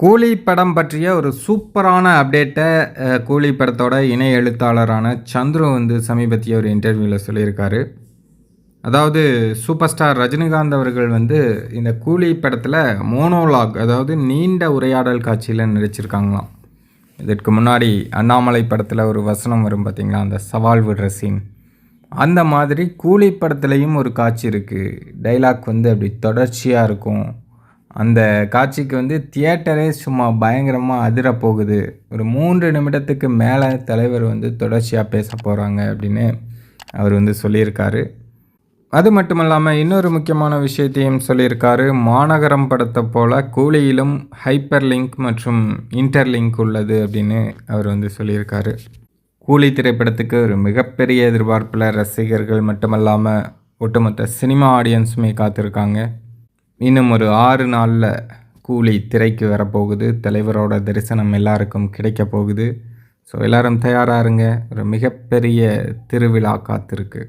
கூலி படம் பற்றிய ஒரு சூப்பரான அப்டேட்டை கூலி படத்தோட இணை எழுத்தாளரான சந்துரு வந்து சமீபத்திய ஒரு இன்டர்வியூவில் சொல்லியிருக்காரு. அதாவது சூப்பர் ஸ்டார் ரஜினிகாந்த் அவர்கள் வந்து இந்த கூலி படத்தில் மோனோலாக் அதாவது நீண்ட உரையாடல் காட்சியில் நடிச்சிருக்காங்களாம். இதற்கு முன்னாடி அண்ணாமலை படத்தில் ஒரு வசனம் வரும் பார்த்திங்களா அந்த சவால் விடுற சீன் அந்த மாதிரி கூலி படத்துலேயும் ஒரு காட்சி இருக்குது டைலாக் வந்து அப்படி தொடர்ச்சியாக இருக்கும். அந்த காட்சிக்கு வந்து தியேட்டரே சும்மா பயங்கரமாக அதிர போகுது ஒரு மூன்று நிமிடத்துக்கு மேலே தலைவர் வந்து தொடர்ச்சியாக பேச போகிறாங்க அப்படின்னு அவர் வந்து சொல்லியிருக்காரு. அது மட்டும் இல்லாமல் இன்னொரு முக்கியமான விஷயத்தையும் சொல்லியிருக்காரு. மாநகரம் படத்தை போல் கூலியிலும் ஹைப்பர் லிங்க் மற்றும் இன்டர்லிங்க் உள்ளது அப்படின்னு அவர் வந்து சொல்லியிருக்காரு. கூலி திரைப்படத்துக்கு ஒரு மிகப்பெரிய எதிர்பார்ப்பில் ரசிகர்கள் மட்டுமல்லாமல் ஒட்டுமொத்த சினிமா ஆடியன்ஸுமே காத்திருக்காங்க. இன்னும் ஒரு ஆறு நாளில் கூலி திரைக்கு வரப்போகுது. தலைவரோட தரிசனம் எல்லாருக்கும் கிடைக்க போகுது. ஸோ எல்லாரும் தயாராக இருங்க. ஒரு மிகப்பெரிய திருவிழா காத்திருக்கு.